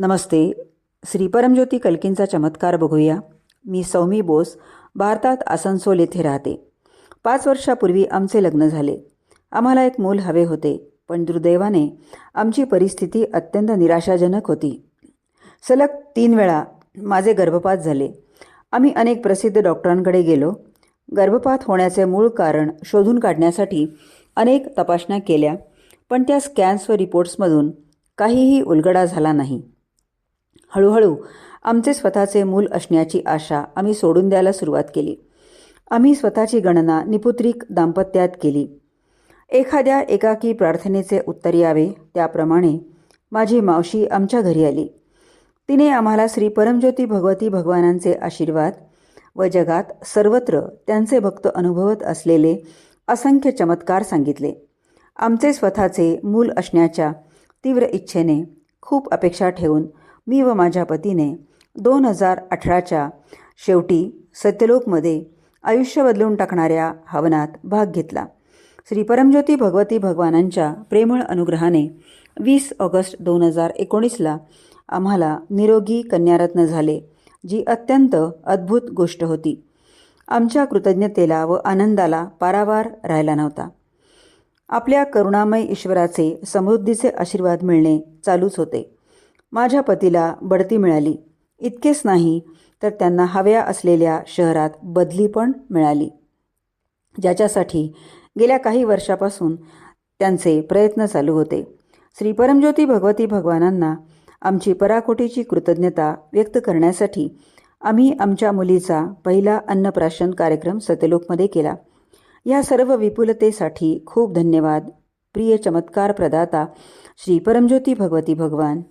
नमस्ते. श्री परमज्योती कल्कींचा चमत्कार बघूया. मी सौमी बोस भारतात आसनसोल येथे राहते. पाच वर्षापूर्वी आमचे लग्न झाले. आम्हाला एक मूल हवे होते पण दुर्दैवाने आमची परिस्थिती अत्यंत निराशाजनक होती. सलग तीन वेळा माझे गर्भपात झाले. आम्ही अनेक प्रसिद्ध डॉक्टरांकडे गेलो. गर्भपात होण्याचे मूळ कारण शोधून काढण्यासाठी अनेक तपासण्या केल्या पण त्या स्कॅन्स व रिपोर्ट्समधून काहीही उलगडा झाला नाही. हळूहळू आमचे स्वतःचे मूल असण्याची आशा आम्ही सोडून द्यायला सुरुवात केली. आम्ही स्वतःची गणना निपुत्रिक दाम्पत्यात केली. एखाद्या एकाकी प्रार्थनेचे उत्तर यावे त्याप्रमाणे माझी मावशी आमच्या घरी आली. तिने आम्हाला श्री परमज्योती भगवती भगवानांचे आशीर्वाद व जगात सर्वत्र त्यांचे भक्त अनुभवत असलेले असंख्य चमत्कार सांगितले. आमचे स्वतःचे मूल असण्याच्या तीव्र इच्छेने खूप अपेक्षा ठेवून मी व माझ्या पतीने दोन हजार अठराच्या शेवटी सत्यलोकमध्ये आयुष्य बदलून टाकणाऱ्या हवनात भाग घेतला. श्री परमज्योती भगवती भगवानांच्या प्रेमळ अनुग्रहाने वीस ऑगस्ट दोन हजार एकोणीसला आम्हाला निरोगी कन्यारत्न झाले जी अत्यंत अद्भुत गोष्ट होती. आमच्या कृतज्ञतेला व आनंदाला पारावार राहिला नव्हता. आपल्या करुणामय ईश्वराचे समृद्धीचे आशीर्वाद मिळणे चालूच होते. माझ्या पतीला बढती मिळाली. इतकेच नाही तर त्यांना हव्या असलेल्या शहरात बदली पण मिळाली. ज्याच्यासाठी गेल्या काही वर्षापासून त्यांचे प्रयत्न चालू होते. श्री परमज्योती भगवती भगवानांना आमची पराकोटीची कृतज्ञता व्यक्त करण्यासाठी आम्ही आमच्या मुलीचा पहिला अन्नप्राशन कार्यक्रम सत्यलोकमध्ये केला. या सर्व विपुलतेसाठी खूप धन्यवाद. प्रिय चमत्कार प्रदाता श्री परमज्योती भगवती भगवान.